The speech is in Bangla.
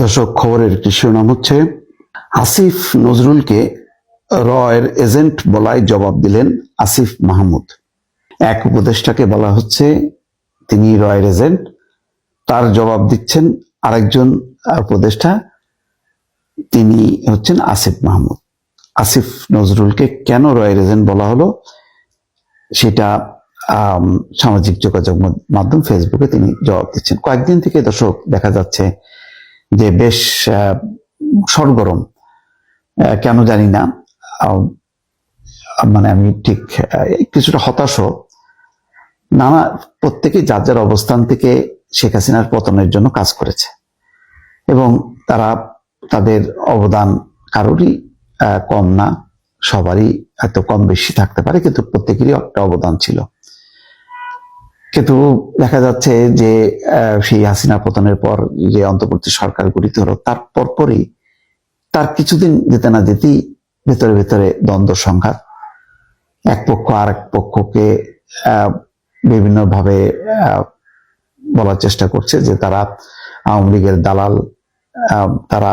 দর্শক, খবরের একটি শিরোনাম হচ্ছে, আসিফ নজরুলকে রয়ের এজেন্ট বলায় জবাব দিলেন আসিফ মাহমুদ। এক উপদেষ্টাকে বলা হচ্ছে, তিনি রয়ের এজেন্ট, তার জবাব দিচ্ছেন আরেকজন উপদেষ্টা, তিনি হচ্ছেন আসিফ মাহমুদ। আসিফ নজরুলকে কেন রয়ের এজেন্ট বলা হলো, সেটা সামাজিক যোগাযোগ মাধ্যম ফেসবুকে তিনি জবাব দিচ্ছেন। কয়েকদিন থেকে দর্শক, দেখা যাচ্ছে যে বেশ সরগরম। কেন জানি না। মানে আমি ঠিক কিছুটা হতাশও। নানা, প্রত্যেকে যার যার অবস্থান থেকে শেখ হাসিনার পতনের জন্য কাজ করেছে। এবং তারা তাদের অবদান কারোরই কম না। সবারই এত কম বেশি থাকতে পারে, কিন্তু প্রত্যেকেরই একটা অবদান ছিল। কিন্তু দেখা যাচ্ছে যে সেই হাসিনা পতনের পর যে অন্তর্বর্তী সরকার গঠিত হলো, তার পরপরই তার কিছুদিন যেতে না যেতেই ভেতরে ভেতরে দ্বন্দ্ব সংঘাত। এক পক্ষ আর এক পক্ষকে বিভিন্নভাবে বলার চেষ্টা করছে যে তারা আওয়ামী লীগের দালাল তারা